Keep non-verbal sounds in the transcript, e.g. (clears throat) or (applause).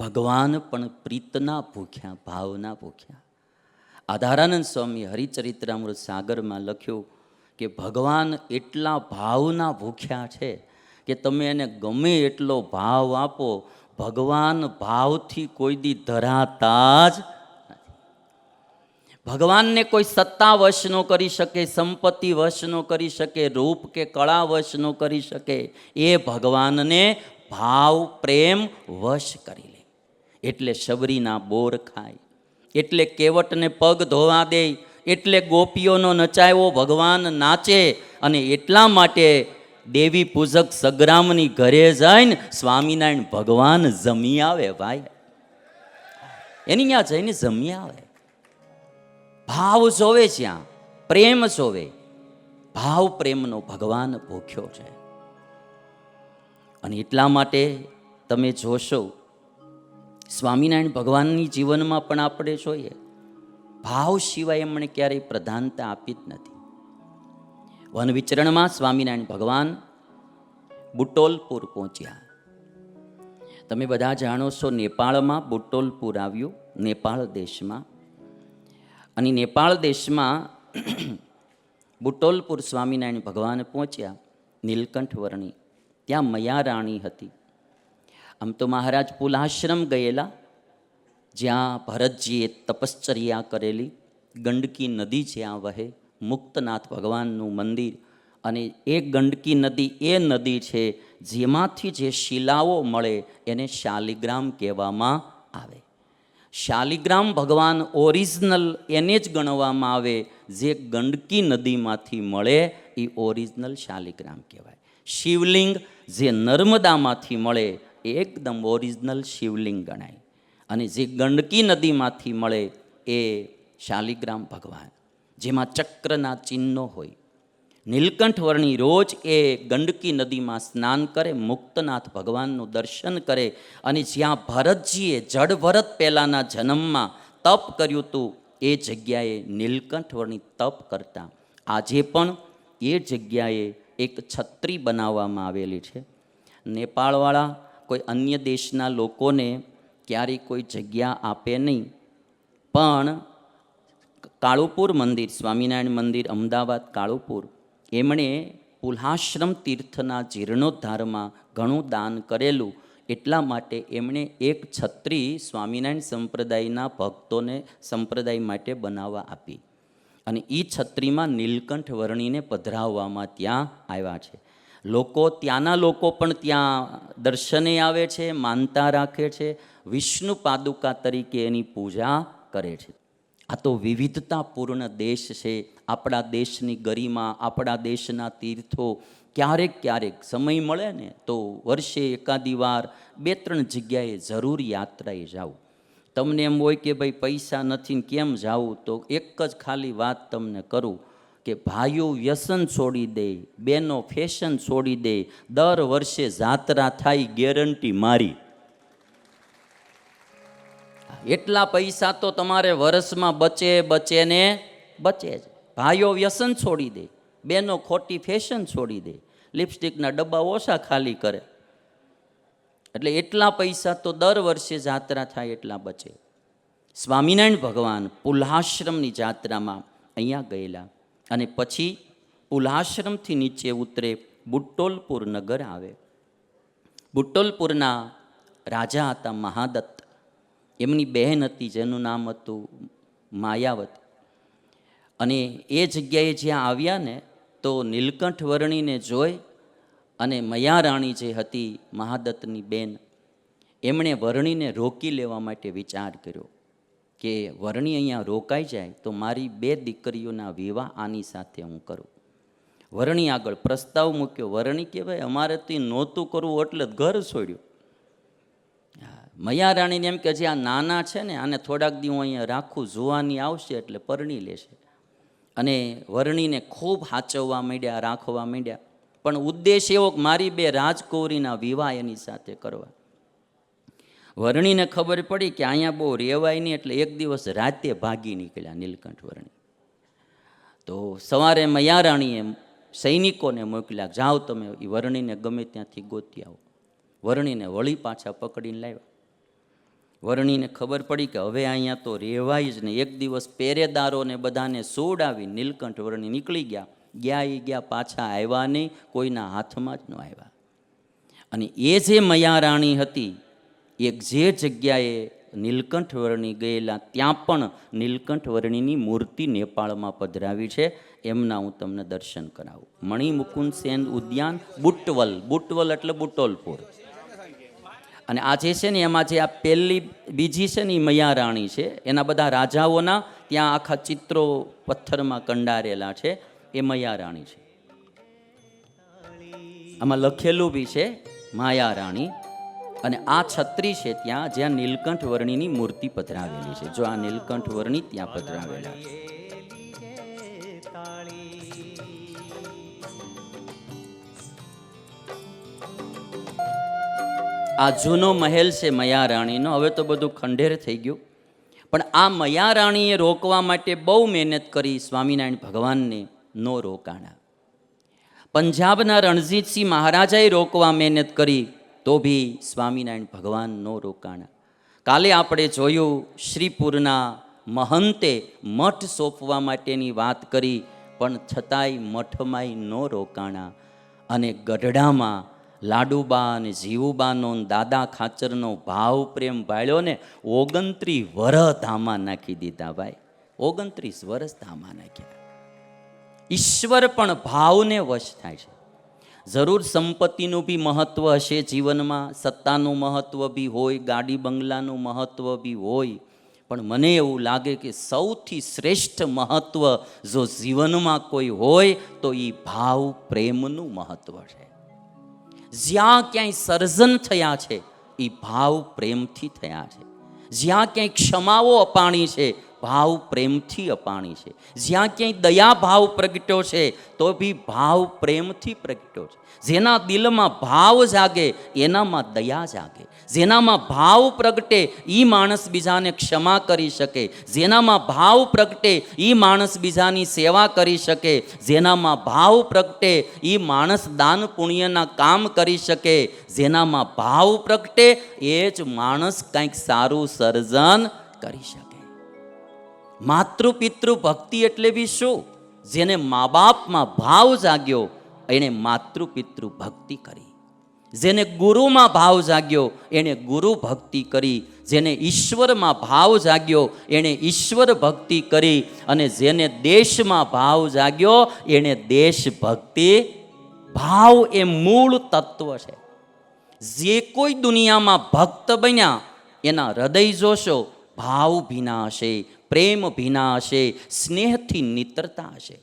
ભગવાન પણ પ્રીતના ભૂખ્યા, ભાવના ભૂખ્યા. આધારાનંદ સ્વામી હરિચરિત્રામૃત સાગરમાં લખ્યું કે ભગવાન એટલા ભાવના ભૂખ્યા છે કે તમે એને ગમે એટલો ભાવ આપો, ભગવાન ભાવથી કોઈ દી ધરાતા જ ભગવાનને કોઈ સત્તા વશ ન કરી શકે, સંપત્તિ વશ ન કરી શકે, રૂપ કે કળા વશ ન કરી શકે, એ ભગવાનને ભાવ, પ્રેમ વશ કરી લે. એટલે શબરીના બોર ખાય. એટલે કેવટને પગ ધોવા દે, એટલે ગોપીઓનો નચાયો ભગવાન નાચે અને એટલા માટે દેવી પૂજક સગ્રામની ઘરે જઈને સ્વામિનારાયણ ભગવાન જમી આવે ભાઈ. એની ત્યાં જઈને જમી આવે. ભાવ જોવે ત્યાં પ્રેમ જોવે. ભાવ પ્રેમનો ભગવાન ભૂખ્યો છે. અને એટલા માટે તમે જોશો સ્વામિનારાયણ ભગવાનની જીવનમાં પણ આપણે જોઈએ, ભાવ સિવાય એમણે ક્યારેય પ્રધાનતા આપી જ નથી. વન વિચરણમાં સ્વામિનારાયણ ભગવાન બુટોલપુર પહોંચ્યા. તમે બધા જાણો છો નેપાળમાં બુટોલપુર આવ્યું, નેપાળ દેશમાં. અને નેપાળ દેશમાં (clears throat) બુટોલપુર સ્વામિનારાયણ ભગવાન પહોંચ્યા, નીલકંઠ વર્ણી. ત્યાં મયા રાણી હતી. આમ તો મહારાજ પુલાશ્રમ ગયેલા, જ્યાં ભરતજીએ તપશ્ચર્યા કરેલી, ગંડકી નદી જ્યાં વહે, મુક્તનાથ ભગવાનનું મંદિર અને એ ગંડકી નદી એ નદી છે, જેમાંથી જે શિલાઓ મળે એને શાલિગ્રામ કહેવામાં આવે. શાલિગ્રામ ભગવાન ઓરિજિનલ એને જ ગણવામાં આવે, જે ગંડકી નદીમાંથી મળે એ ઓરિજિનલ શાલિગ્રામ કહેવાય. શિવલિંગ જે નર્મદામાંથી મળે એકદમ ઓરિજિનલ શિવલિંગ ગણાય. અને જે ગંડકી નદીમાંથી મળે એ શાલિગ્રામ ભગવાન, જેમાં ચક્રના ચિહ્નો હોય. નીલકંઠ વર્ણી રોજ એ ગંડકી નદીમાં સ્નાન કરે, મુક્તનાથ ભગવાનનું દર્શન કરે, અને જ્યાં ભરતજીએ જડ ભરત પહેલાંના જન્મમાં તપ કર્યું હતું, એ જગ્યાએ નીલકંઠ વર્ણી તપ કરતા. આજે પણ એ જગ્યાએ એક છત્રી બનાવવામાં આવેલી છે. નેપાળવાળા કોઈ અન્ય દેશના લોકોને ક્યારેય કોઈ જગ્યા આપે નહીં. પણ કાળુપુર મંદિર, સ્વામિનારાયણ મંદિર, અમદાવાદ કાળુપુર, એમણે પુલ્હાશ્રમ તીર્થના જીર્ણોદ્ધારમાં ઘણું દાન કરેલું. એટલા માટે એમણે એક છત્રી સ્વામિનારાયણ સંપ્રદાયના ભક્તોને સંપ્રદાય માટે બનાવવા આપી. અને એ છત્રીમાં નીલકંઠ વર્ણીને પધરાવવામાં ત્યાં આવ્યા છે. લોકો, ત્યાંના લોકો પણ ત્યાં દર્શને આવે છે, માનતા રાખે છે, વિષ્ણુ પાદુકા તરીકે એની પૂજા કરે છે. આ તો વિવિધતાપૂર્ણ દેશ છે, આપણા દેશની ગરિમા, આપણા દેશના તીર્થો, ક્યારેક ક્યારેક સમય મળે ને તો વર્ષે એકાદી વાર, બે ત્રણ જગ્યાએ જરૂર યાત્રાએ જાઓ તમને એમ હોય કે ભાઈ પૈસા નથી કેમ જાવું તો એક જ ખાલી વાત તમને કરું કે ભાઈઓ વ્યસન છોડી દે, બેનો ફેશન છોડી દે, દર વર્ષે જાત્રા થાય ગેરંટી મારી. એટલા પૈસા તો તમારે વર્ષમાં બચે બચે ને બચે જ. ભાઈઓ વ્યસન છોડી દે, બેનો ખોટી ફેશન છોડી દે, લિપસ્ટિકના ડબ્બા ઓછા ખાલી કરે. એટલે એટલા પૈસા તો દર વર્ષે જાત્રા થાય એટલા બચે. સ્વામિનારાયણ ભગવાન પુલ્હાશ્રમની જાત્રામાં અહીંયા ગયેલા. અને પછી ઉલ્હાશ્રમથી નીચે ઉતરે બુટ્ટોલપુર નગર આવે. બુટ્ટોલપુરના રાજા હતા મહાદત્ત. એમની બહેન હતી, જેનું નામ હતું માયાવત. અને એ જગ્યાએ જ્યાં આવ્યા ને, તો નીલકંઠ વર્ણીને જોઈ અને મયારાણી જે હતી મહાદત્તની બેન એમણે વર્ણીને રોકી લેવા માટે વિચાર કર્યો. કે વરણી અહીંયા રોકાઈ જાય તો મારી બે દીકરીઓના વિવાહ આની સાથે હું કરું. વરણી આગળ પ્રસ્તાવ મૂક્યો. વરણી કે ભાઈ અમારે તે નહોતું કરવું એટલે ઘર છોડ્યું. મયા રાણીને એમ કે જે આ નાના છે ને, આને થોડાક દી હું અહીંયા રાખું, જુવાની આવશે એટલે પરણી લેશે. અને વરણીને ખૂબ હાચવવા માંડ્યા, રાખવા માંડ્યા. પણ ઉદ્દેશ એવો મારી બે રાજકુંવરીના વિવાહ એની સાથે કરવા. વર્ણીને ખબર પડી કે અહીંયા બહુ રેવાય નહીં એટલે એક દિવસ રાતે ભાગી નીકળ્યા નીલકંઠ વર્ણી. તો સવારે મયારાણીએ સૈનિકોને મોકલ્યા જાઓ તમે એ વર્ણીને ગમે ત્યાંથી ગોતી આવો. વર્ણીને વળી પાછા પકડીને લાવ્યા. વર્ણીને ખબર પડી કે હવે અહીંયા તો રહેવાય જ નહીં. એક દિવસ પહેરેદારોને બધાને સોડાવી નીલકંઠ વર્ણી નીકળી ગયા. ગયા એ ગયા, પાછા આવ્યા નહીં, કોઈના હાથમાં જ ન આવ્યા. અને એ જે મયારાણી હતી એક જે જગ્યાએ નીલકંઠ વર્ણી ગયેલા, ત્યાં પણ નીલકંઠ વર્ણીની મૂર્તિ નેપાળમાં પધરાવી છે. એમના હું તમને દર્શન કરાવું. મણિમુકુંદ સેન ઉદ્યાન બુટવલ બુટવલ એટલે બુટોલપુર. અને આ જે છે ને, એમાં જે આ પહેલી, બીજી છે ને, એ મયારાણી છે. એના બધા રાજાઓના ત્યાં આખા ચિત્રો પથ્થરમાં કંડારેલા છે. એ મયારાણી છે. આમાં લખેલું બી છે, માયારાણી. અને આ છત્રી છે ત્યાં જ્યાં નીલકંઠ વર્ણીની મૂર્તિ પધરાવેલી છે. જો આ નીલકંઠ વર્ણી ત્યાં પધરાવેલા છે. આ જૂનો મહેલ છે મયારાણીનો. હવે તો બધું ખંડેર થઈ ગયું. પણ આ મયારાણીએ રોકવા માટે બહુ મહેનત કરી સ્વામિનારાયણ ભગવાનને નો રોકાણા. પંજાબના રણજીતસિંહ મહારાજાએ રોકવા મહેનત કરી. તો બી સ્વામિનારાયણ ભગવાન નો રોકાણા. કાલે આપણે જોયું શ્રીપુરના મહંતે મઠ સોંપવા માટેની વાત કરી, પણ છતાંય મઠમાંય નો રોકાણા. અને ગઢડામાં લાડુબા અને જીવુબાનો દાદા ખાચરનો ભાવ પ્રેમ ભાળ્યો ને ઓગણત્રીસ વરસ ધામા નાખી દીધા ભાઈ. ઓગણત્રીસ વરસ ધામા નાખ્યા. ઈશ્વર પણ ભાવને વશ થાય છે. જરૂર સંપત્તિનું બી મહત્ત્વ હશે જીવનમાં, સત્તાનું મહત્ત્વ બી હોય, ગાડી બંગલાનું મહત્ત્વ બી હોય. પણ મને એવું લાગે કે સૌથી શ્રેષ્ઠ મહત્ત્વ જો જીવનમાં કોઈ હોય, તો એ ભાવ પ્રેમનું મહત્ત્વ છે. જ્યાં ક્યાંય સર્જન થયા છે એ ભાવ પ્રેમથી થયા છે. જ્યાં ક્યાંય ક્ષમાઓ અપાણી છે ભાવ પ્રેમથી અપાણી છે. જ્યાં ક્યાંય દયા ભાવ પ્રગટ્યો છે, તો બી ભાવ પ્રેમથી પ્રગટ્યો છે. જેના દિલમાં ભાવ જાગે, એનામાં દયા જાગે. જેનામાં ભાવ પ્રગટે એ માણસ બીજાને ક્ષમા કરી શકે. જેનામાં ભાવ પ્રગટે એ માણસ બીજાની સેવા કરી શકે. જેનામાં ભાવ પ્રગટે એ માણસ દાન પુણ્યના કામ કરી શકે. જેનામાં ભાવ પ્રગટે, એ જ માણસ કંઈક સારું સર્જન કરી શકે. માતૃ પિતૃ ભક્તિ એટલે બી શું? જેને મા બાપમાં ભાવ જાગ્યો એણે માતૃપિતૃ ભક્તિ કરી. જેને ગુરુમાં ભાવ જાગ્યો એણે ગુરુ ભક્તિ કરી. જેને ઈશ્વરમાં ભાવ જાગ્યો એણે ઈશ્વર ભક્તિ કરી. અને જેને દેશમાં ભાવ જાગ્યો એણે દેશ ભક્તિ ભાવ એ મૂળ તત્વ છે. જે કોઈ દુનિયામાં ભક્ત બન્યા, એના હૃદય જોશો, ભાવ ભીના હશે. પ્રેમ ભીના હશે સ્નેહથી નિત્રતા હશે.